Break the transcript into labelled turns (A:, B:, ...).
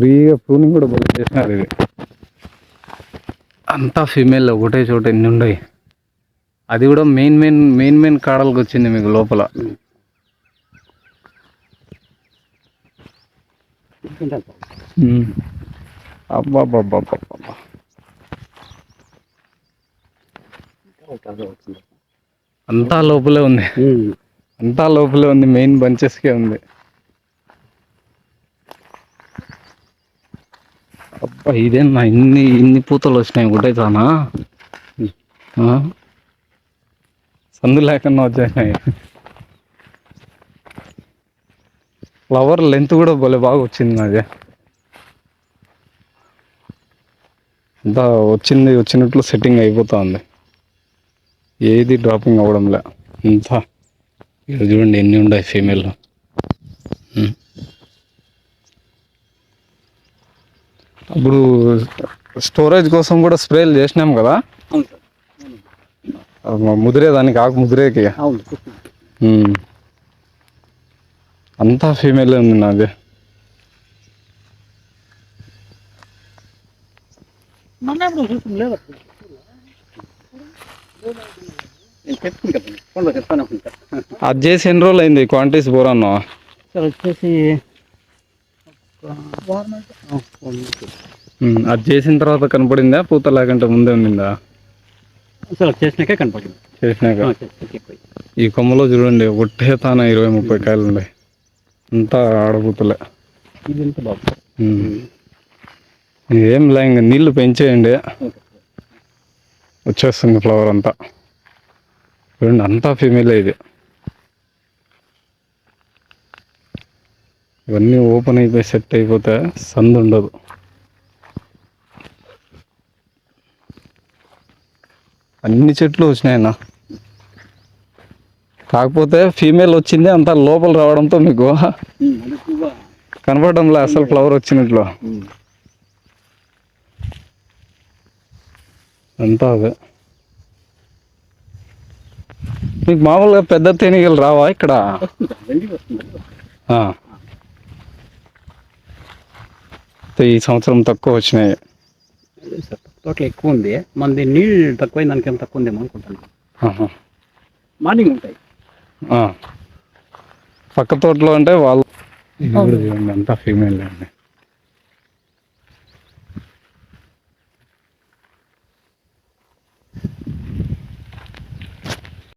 A: ఫ్రీగా ప్రూనింగ్ కూడా బాగా చేసినారు ఇది అంతా ఫీమేల్ ఒకటే చోట ఎన్ని ఉన్నాయి అది కూడా మెయిన్ మెయిన్ మెయిన్ మెయిన్ కాడలకు వచ్చింది మీకు లోపల. అంతా లోపలే ఉంది. అంతా లోపలే ఉంది మెయిన్ బంచెస్కే ఉంది. అబ్బా ఇదేనా ఇన్ని ఇన్ని పూతలు వచ్చినాయి గుడ్డైతానా? సందు లేకుండా వచ్చేసినాయి. ఫ్లవర్ లెంత్ కూడా భలే బాగా వచ్చింది నాది. అంతా వచ్చింది వచ్చినట్లు సెట్టింగ్ అయిపోతుంది. ఏది డ్రాపింగ్ అవ్వడంలే. అంతా. ఇక్కడ చూడండి ఎన్ని ఉన్నాయి ఫీమేల్ అప్పుడు స్టోరేజ్ కోసం కూడా స్ప్రేలు చేసినాం కదా? ముదిరే దానికి ఆకు ముదిరేకి. అంతా ఫీమేల్ ఉంది నాది. అది చేసి ఎన్ని రోజులు అయింది క్వాంటిటీస్
B: సార్ వచ్చేసి
A: అది చేసిన తర్వాత కనపడిందా? పూత లేకుంటే ముందే ఉండిందా?
B: చేసినాకే కనపడింది.
A: చేసినాక. ఈ కొమ్మలో చూడండి ఒట్టే తాన ఇరవై ముప్పై కాయలు ఉన్నాయి. అంతా ఉమ్. ఏం లే ఇంక నీళ్ళు పెంచేయండి. వచ్చేస్తుంది ఫ్లవర్ అంతా. చూడండి అంతా ఫీమేల్ ఇది. ఇవన్నీ ఓపెన్ అయిపోయి సెట్ అయిపోతే సందు ఉండదు. అన్ని చెట్లు వచ్చినాయన్న కాకపోతే ఫీమేల్ వచ్చింది అంతా లోపల రావడంతో మీకు కనపడడంలే అసలు ఫ్లవర్ వచ్చినట్లు. అంతా అదే. మీకు మామూలుగా పెద్ద తేనీగలు రావా ఇక్కడ? ఈ సంవత్సరం తక్కువ వచ్చినాయి.
B: తోటలో ఎక్కువ ఉంది. మనది నీళ్ళు తక్కువ దానికి ఏం తక్కువ ఉందేమో అనుకుంటాను. మార్నింగ్ ఉంటాయి.
A: ఆ. పక్క తోటలో అంటే వాళ్ళు అంతా ఫీమేల్ అండి.